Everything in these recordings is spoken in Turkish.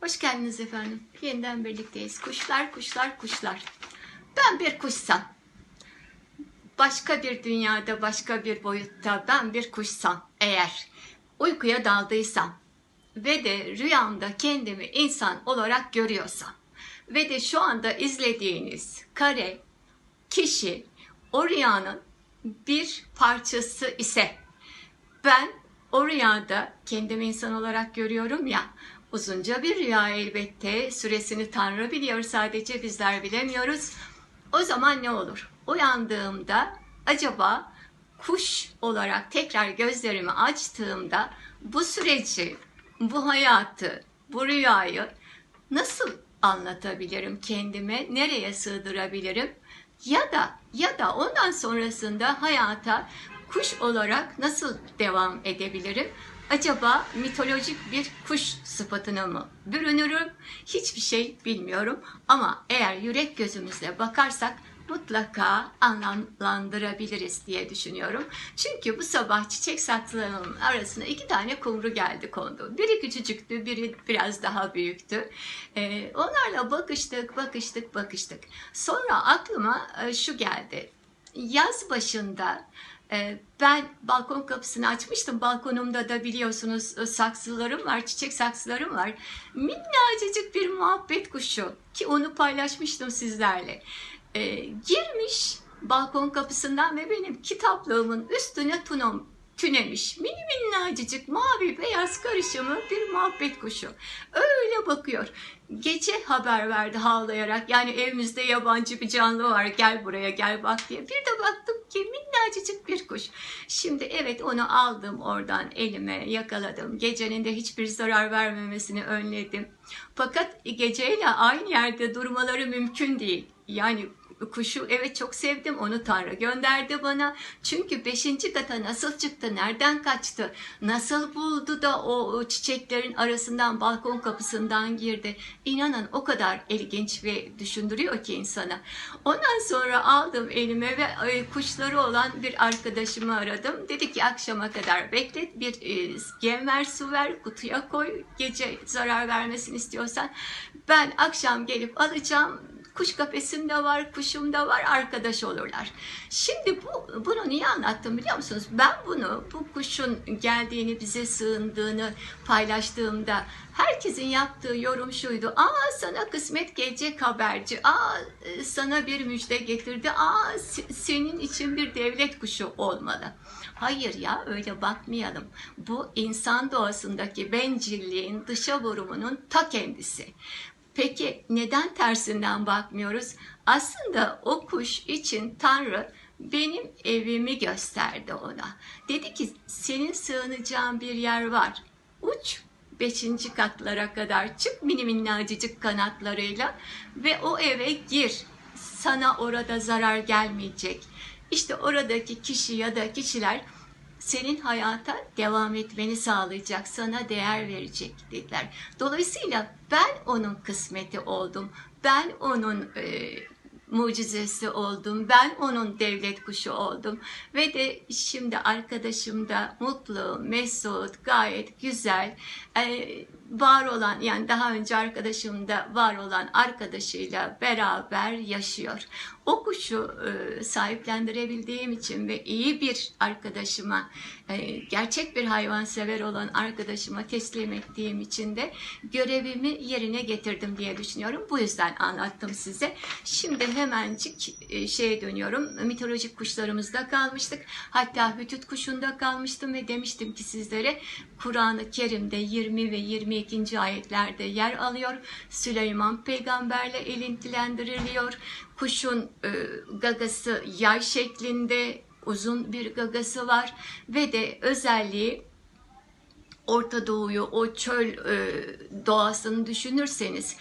Hoş geldiniz efendim. Yeniden birlikteyiz. Kuşlar, kuşlar, kuşlar. Ben bir kuşsam, başka bir dünyada, başka bir boyutta ben bir kuşsam eğer uykuya daldıysam ve de rüyamda kendimi insan olarak görüyorsam ve de şu anda izlediğiniz kare kişi o rüyanın bir parçası ise ben o rüyada kendimi insan olarak görüyorum ya uzunca bir rüya elbette süresini Tanrı biliyor sadece bizler bilemiyoruz. O zaman ne olur? Uyandığımda acaba kuş olarak tekrar gözlerimi açtığımda bu süreci, bu hayatı, bu rüyayı nasıl anlatabilirim kendime, nereye sığdırabilirim? Ya da ya da ondan sonrasında hayata kuş olarak nasıl devam edebilirim? Acaba mitolojik bir kuş sıfatına mı bürünürüm? Hiçbir şey bilmiyorum ama eğer yürek gözümüzle bakarsak mutlaka anlamlandırabiliriz diye düşünüyorum. Çünkü bu sabah çiçek saksılarımın arasına iki tane kumru geldi kondu. Biri küçücüktü, biri biraz daha büyüktü. Ee, onlarla bakıştık, bakıştık, bakıştık. Sonra aklıma e, şu geldi. Yaz başında ben balkon kapısını açmıştım. Balkonumda da biliyorsunuz e, saksılarım var, çiçek saksılarım var. Minnacıcık bir muhabbet kuşu ki onu paylaşmıştım sizlerle. E, girmiş balkon kapısından ve benim kitaplığımın üstüne tunom tünemiş. Mini minnacıcık mavi beyaz karışımı bir muhabbet kuşu. Öyle bakıyor. Gece haber verdi havlayarak. Yani evimizde yabancı bir canlı var gel buraya gel bak diye. Bir de baktım ki minnacıcık bir kuş. Şimdi evet onu aldım oradan elime yakaladım. Gecenin de hiçbir zarar vermemesini önledim. Fakat geceyle aynı yerde durmaları mümkün değil. Yani kuşu evet çok sevdim onu Tanrı gönderdi bana. Çünkü beşinci kata nasıl çıktı, nereden kaçtı, nasıl buldu da o, çiçeklerin arasından balkon kapısından girdi. İnanın o kadar ilginç ve düşündürüyor ki insana. Ondan sonra aldım elime ve e, kuşları olan bir arkadaşımı aradım. Dedi ki akşama kadar beklet bir e, gem ver su ver kutuya koy gece zarar vermesini istiyorsan ben akşam gelip alacağım kuş kafesim de var, kuşum da var, arkadaş olurlar. Şimdi bu, bunu niye anlattım biliyor musunuz? Ben bunu, bu kuşun geldiğini, bize sığındığını paylaştığımda herkesin yaptığı yorum şuydu. Aa sana kısmet gelecek haberci, aa sana bir müjde getirdi, aa senin için bir devlet kuşu olmalı. Hayır ya öyle bakmayalım. Bu insan doğasındaki bencilliğin, dışa vurumunun ta kendisi. Peki neden tersinden bakmıyoruz? Aslında o kuş için Tanrı benim evimi gösterdi ona. Dedi ki senin sığınacağın bir yer var. Uç beşinci katlara kadar çık mini minnacıcık kanatlarıyla ve o eve gir. Sana orada zarar gelmeyecek. İşte oradaki kişi ya da kişiler senin hayata devam etmeni sağlayacak, sana değer verecek dediler. Dolayısıyla ben onun kısmeti oldum. Ben onun e, mucizesi oldum. Ben onun devlet kuşu oldum. Ve de şimdi arkadaşım da mutlu, mesut, gayet güzel, e, var olan yani daha önce arkadaşım da var olan arkadaşıyla beraber yaşıyor. O kuşu e, sahiplendirebildiğim için ve iyi bir arkadaşıma, e, gerçek bir hayvansever olan arkadaşıma teslim ettiğim için de görevimi yerine getirdim diye düşünüyorum. Bu yüzden anlattım size. Şimdi hemencik e, şeye dönüyorum. Mitolojik kuşlarımızda kalmıştık. Hatta hütüt kuşunda kalmıştım ve demiştim ki sizlere Kur'an-ı Kerim'de 20 ve 22. ayetlerde yer alıyor. Süleyman peygamberle ilintilendiriliyor. Kuşun e, gagası yay şeklinde uzun bir gagası var ve de özelliği Orta Doğu'yu, o çöl e, doğasını düşünürseniz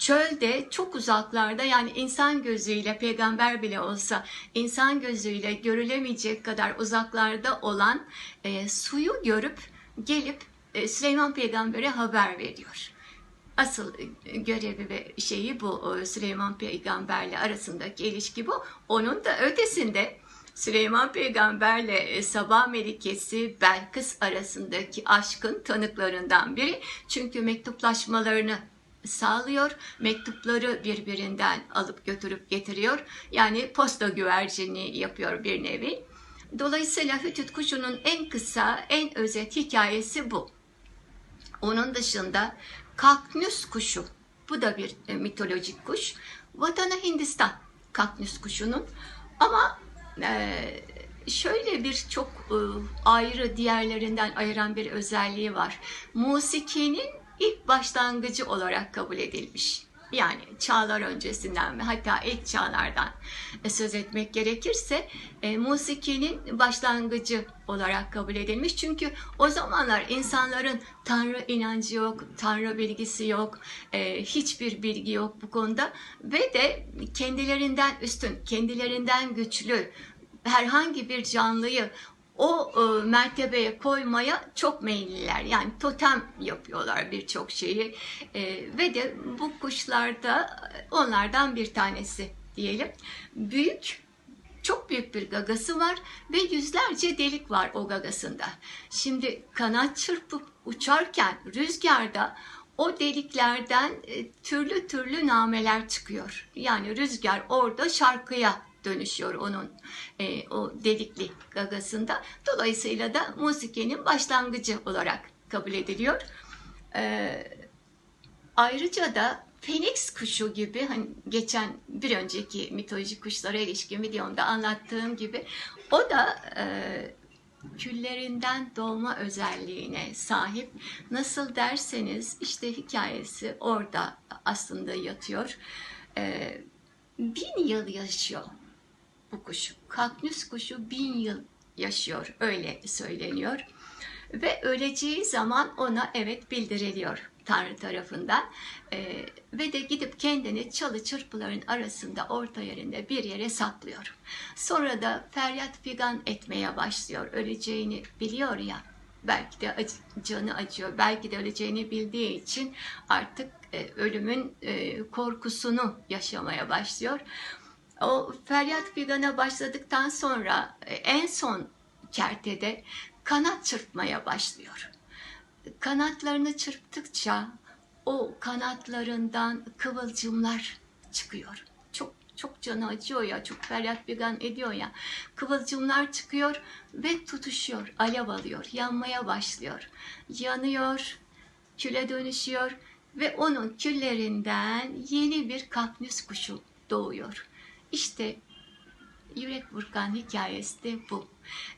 çölde çok uzaklarda yani insan gözüyle peygamber bile olsa insan gözüyle görülemeyecek kadar uzaklarda olan e, suyu görüp gelip Süleyman peygambere haber veriyor. Asıl e, görevi ve şeyi bu Süleyman peygamberle arasındaki ilişki bu. Onun da ötesinde Süleyman peygamberle e, Sabah Melikesi Belkıs arasındaki aşkın tanıklarından biri. Çünkü mektuplaşmalarını sağlıyor. Mektupları birbirinden alıp götürüp getiriyor. Yani posta güvercinliği yapıyor bir nevi. Dolayısıyla Hütüt kuşunun en kısa, en özet hikayesi bu. Onun dışında Kaknüs kuşu. Bu da bir e, mitolojik kuş. Vatanı Hindistan Kaknüs kuşunun. Ama e, şöyle bir çok e, ayrı diğerlerinden ayıran bir özelliği var. Musikinin ilk başlangıcı olarak kabul edilmiş. Yani çağlar öncesinden ve hatta ilk çağlardan e, söz etmek gerekirse e, musikinin başlangıcı olarak kabul edilmiş. Çünkü o zamanlar insanların Tanrı inancı yok, Tanrı bilgisi yok, e, hiçbir bilgi yok bu konuda ve de kendilerinden üstün, kendilerinden güçlü herhangi bir canlıyı o e, mertebeye koymaya çok meyilliler. Yani totem yapıyorlar birçok şeyi E, ve de bu kuşlarda onlardan bir tanesi diyelim. Büyük çok büyük bir gagası var ve yüzlerce delik var o gagasında. Şimdi kanat çırpıp uçarken rüzgarda o deliklerden e, türlü türlü nameler çıkıyor. Yani rüzgar orada şarkıya dönüşüyor onun e, o delikli gagasında. Dolayısıyla da musikenin başlangıcı olarak kabul ediliyor. E, ayrıca da Phoenix kuşu gibi hani geçen bir önceki mitolojik kuşlara ilişkin videomda anlattığım gibi o da e, küllerinden doğma özelliğine sahip. Nasıl derseniz işte hikayesi orada aslında yatıyor. E, bin yıl yaşıyor bu kuş. Kaknüs kuşu bin yıl yaşıyor öyle söyleniyor. Ve öleceği zaman ona evet bildiriliyor Tanrı tarafından. Ee, ve de gidip kendini çalı çırpıların arasında orta yerinde bir yere saklıyor. Sonra da feryat figan etmeye başlıyor. Öleceğini biliyor ya belki de ac- canı acıyor, belki de öleceğini bildiği için artık e, ölümün e, korkusunu yaşamaya başlıyor. O feryat figana başladıktan sonra e, en son kertede kanat çırpmaya başlıyor. Kanatlarını çırptıkça o kanatlarından kıvılcımlar çıkıyor. Çok çok canı acıyor ya, çok feryat figan ediyor ya. Kıvılcımlar çıkıyor ve tutuşuyor, alev alıyor, yanmaya başlıyor. Yanıyor, küle dönüşüyor ve onun küllerinden yeni bir kapnüs kuşu doğuyor. İşte yürek burkan hikayesi de bu.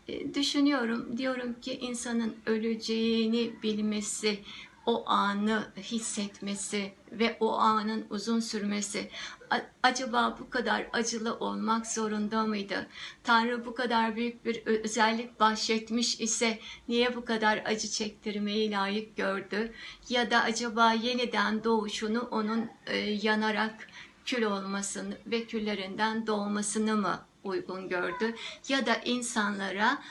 E, düşünüyorum, diyorum ki insanın öleceğini bilmesi, o anı hissetmesi ve o anın uzun sürmesi a- acaba bu kadar acılı olmak zorunda mıydı? Tanrı bu kadar büyük bir özellik bahşetmiş ise niye bu kadar acı çektirmeyi layık gördü? Ya da acaba yeniden doğuşunu onun e, yanarak kül olmasını ve küllerinden doğmasını mı uygun gördü? Ya da insanlara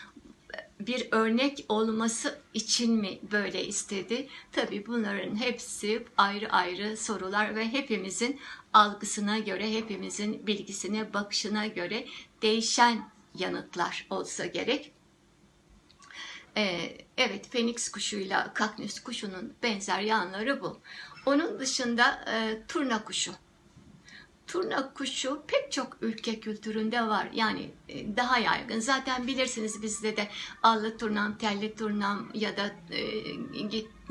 bir örnek olması için mi böyle istedi? Tabii bunların hepsi ayrı ayrı sorular ve hepimizin algısına göre, hepimizin bilgisine, bakışına göre değişen yanıtlar olsa gerek. Ee, evet, Phoenix kuşuyla Kaknüs kuşunun benzer yanları bu. Onun dışında e, turna kuşu. Turna kuşu pek çok ülke kültüründe var. Yani e, daha yaygın. Zaten bilirsiniz bizde de allı turnam, telli turnam ya da e,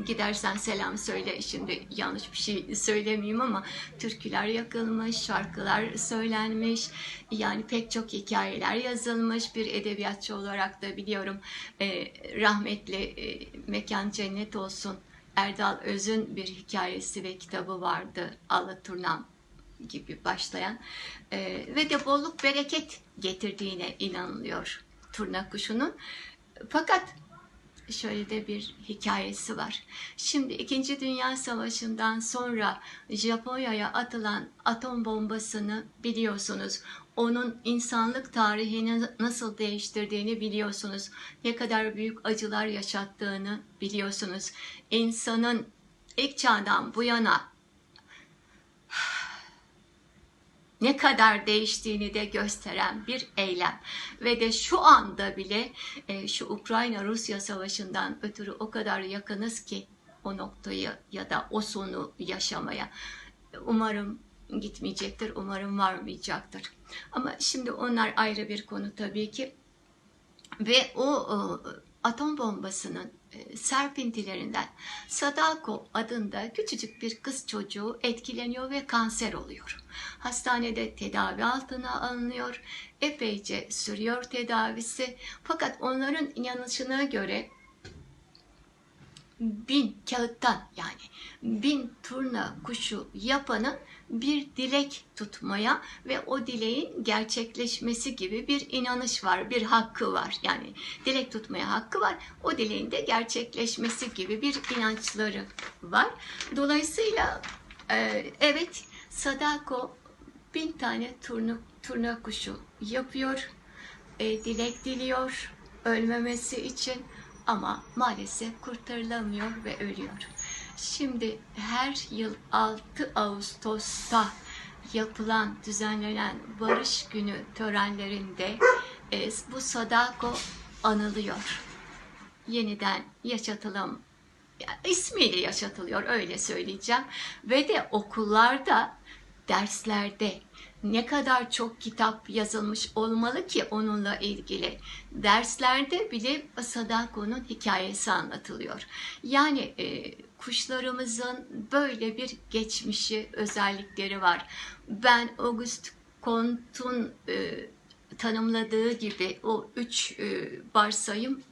gidersen selam söyle. Şimdi yanlış bir şey söylemeyeyim ama türküler yakılmış, şarkılar söylenmiş. Yani pek çok hikayeler yazılmış. Bir edebiyatçı olarak da biliyorum e, rahmetli e, mekan cennet olsun. Erdal Öz'ün bir hikayesi ve kitabı vardı. Allı Turnam gibi başlayan e, ve de bolluk bereket getirdiğine inanılıyor turna kuşunun. Fakat şöyle de bir hikayesi var. Şimdi 2. Dünya Savaşı'ndan sonra Japonya'ya atılan atom bombasını biliyorsunuz. Onun insanlık tarihini nasıl değiştirdiğini biliyorsunuz. Ne kadar büyük acılar yaşattığını biliyorsunuz. İnsanın ilk çağdan bu yana ne kadar değiştiğini de gösteren bir eylem. Ve de şu anda bile e, şu Ukrayna-Rusya savaşından ötürü o kadar yakınız ki o noktayı ya da o sonu yaşamaya. Umarım gitmeyecektir, umarım varmayacaktır. Ama şimdi onlar ayrı bir konu tabii ki. Ve o e, atom bombasının serpintilerinden Sadako adında küçücük bir kız çocuğu etkileniyor ve kanser oluyor. Hastanede tedavi altına alınıyor. Epeyce sürüyor tedavisi. Fakat onların inanışına göre bin kağıttan yani bin turna kuşu yapanın bir dilek tutmaya ve o dileğin gerçekleşmesi gibi bir inanış var, bir hakkı var. Yani dilek tutmaya hakkı var, o dileğin de gerçekleşmesi gibi bir inançları var. Dolayısıyla e, evet Sadako bin tane turna, turna kuşu yapıyor, e, dilek diliyor ölmemesi için ama maalesef kurtarılamıyor ve ölüyor. Şimdi her yıl 6 Ağustos'ta yapılan, düzenlenen Barış Günü törenlerinde e, bu Sadako anılıyor. Yeniden yaşatılan, ya, ismiyle yaşatılıyor öyle söyleyeceğim. Ve de okullarda, derslerde ne kadar çok kitap yazılmış olmalı ki onunla ilgili. Derslerde bile Sadako'nun hikayesi anlatılıyor. Yani e, kuşlarımızın böyle bir geçmişi, özellikleri var. Ben Auguste Comte'un e, tanımladığı gibi o üç e, varsayım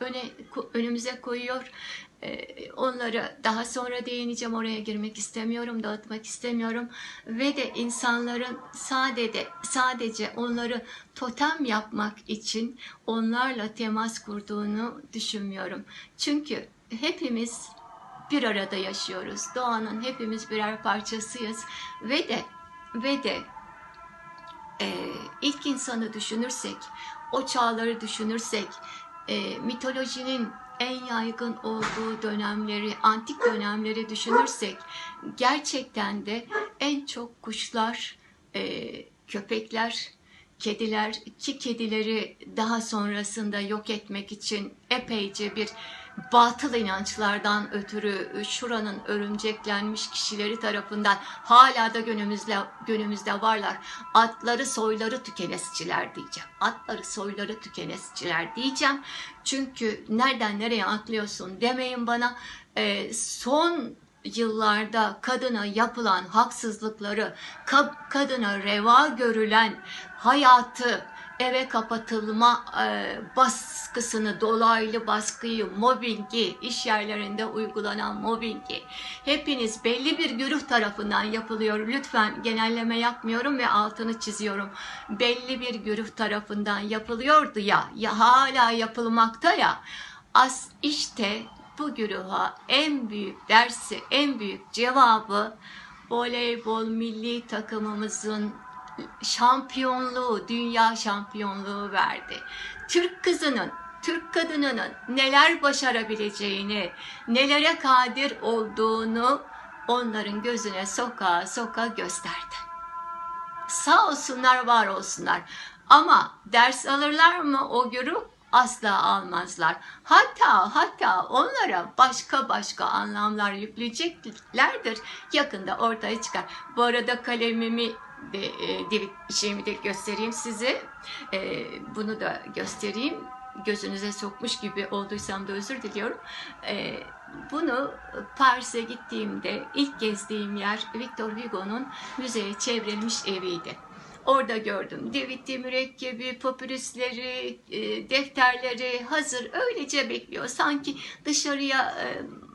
öne önümüze koyuyor. Ee, onları daha sonra değineceğim. Oraya girmek istemiyorum, dağıtmak istemiyorum. Ve de insanların sadece sadece onları totem yapmak için onlarla temas kurduğunu düşünmüyorum. Çünkü hepimiz bir arada yaşıyoruz. Doğanın hepimiz birer parçasıyız ve de ve de e, ilk insanı düşünürsek, o çağları düşünürsek, e, mitolojinin en yaygın olduğu dönemleri, antik dönemleri düşünürsek gerçekten de en çok kuşlar, e, köpekler, kediler ki kedileri daha sonrasında yok etmek için epeyce bir batıl inançlardan ötürü şuranın örümceklenmiş kişileri tarafından hala da günümüzde, günümüzde varlar. Atları soyları tükenesçiler diyeceğim. Atları soyları tükenesçiler diyeceğim. Çünkü nereden nereye atlıyorsun demeyin bana. Ee, son yıllarda kadına yapılan haksızlıkları, kadına reva görülen hayatı, eve kapatılma e, baskısını, dolaylı baskıyı, mobbingi, iş yerlerinde uygulanan mobbingi hepiniz belli bir güruh tarafından yapılıyor. Lütfen genelleme yapmıyorum ve altını çiziyorum. Belli bir güruh tarafından yapılıyordu ya, ya hala yapılmakta ya. As işte bu güruha en büyük dersi, en büyük cevabı voleybol milli takımımızın şampiyonluğu, dünya şampiyonluğu verdi. Türk kızının, Türk kadınının neler başarabileceğini, nelere kadir olduğunu onların gözüne soka soka gösterdi. Sağ olsunlar, var olsunlar. Ama ders alırlar mı o güruh? Asla almazlar. Hatta hatta onlara başka başka anlamlar yükleyeceklerdir. Yakında ortaya çıkar. Bu arada kalemimi de, e, şeyimi de göstereyim size. E, bunu da göstereyim. Gözünüze sokmuş gibi olduysam da özür diliyorum. E, bunu Paris'e gittiğimde ilk gezdiğim yer Victor Hugo'nun müzeye çevrilmiş eviydi. Orada gördüm. David'li mürekkebi, papyrusleri, e, defterleri hazır öylece bekliyor. Sanki dışarıya e,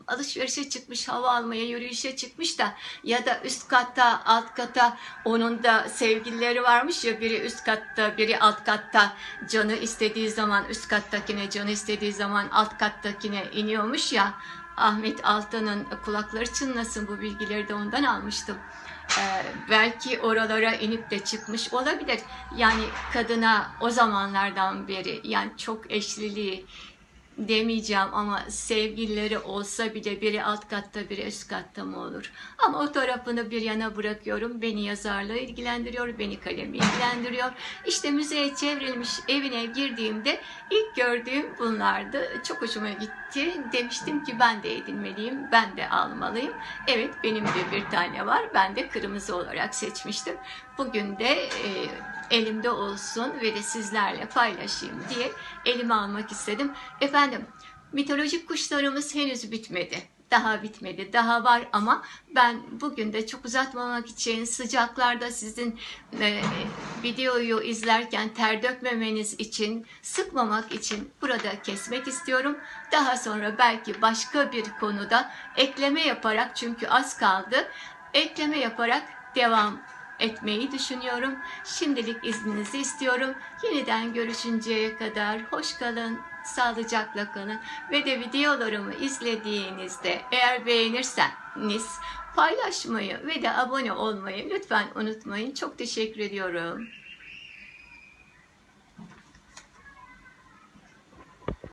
alışverişe çıkmış, hava almaya, yürüyüşe çıkmış da ya da üst katta, alt kata onun da sevgilileri varmış ya biri üst katta, biri alt katta canı istediği zaman üst kattakine, canı istediği zaman alt kattakine iniyormuş ya. Ahmet Altan'ın kulakları çınlasın bu bilgileri de ondan almıştım. Ee, belki oralara inip de çıkmış olabilir. Yani kadına o zamanlardan beri yani çok eşliliği demeyeceğim ama sevgilileri olsa bile biri alt katta biri üst katta mı olur? Ama o tarafını bir yana bırakıyorum. Beni yazarlığı ilgilendiriyor, beni kalemi ilgilendiriyor. İşte müzeye çevrilmiş evine girdiğimde ilk gördüğüm bunlardı. Çok hoşuma gitti demiştim ki ben de edinmeliyim, ben de almalıyım. Evet benim de bir tane var. Ben de kırmızı olarak seçmiştim. Bugün de e, elimde olsun ve de sizlerle paylaşayım diye elime almak istedim. Efendim mitolojik kuşlarımız henüz bitmedi. Daha bitmedi, daha var ama ben bugün de çok uzatmamak için sıcaklarda sizin e, videoyu izlerken ter dökmemeniz için, sıkmamak için burada kesmek istiyorum. Daha sonra belki başka bir konuda ekleme yaparak çünkü az kaldı. Ekleme yaparak devam etmeyi düşünüyorum. Şimdilik izninizi istiyorum. Yeniden görüşünceye kadar hoş kalın, sağlıcakla kalın ve de videolarımı izlediğinizde eğer beğenirseniz paylaşmayı ve de abone olmayı lütfen unutmayın. Çok teşekkür ediyorum.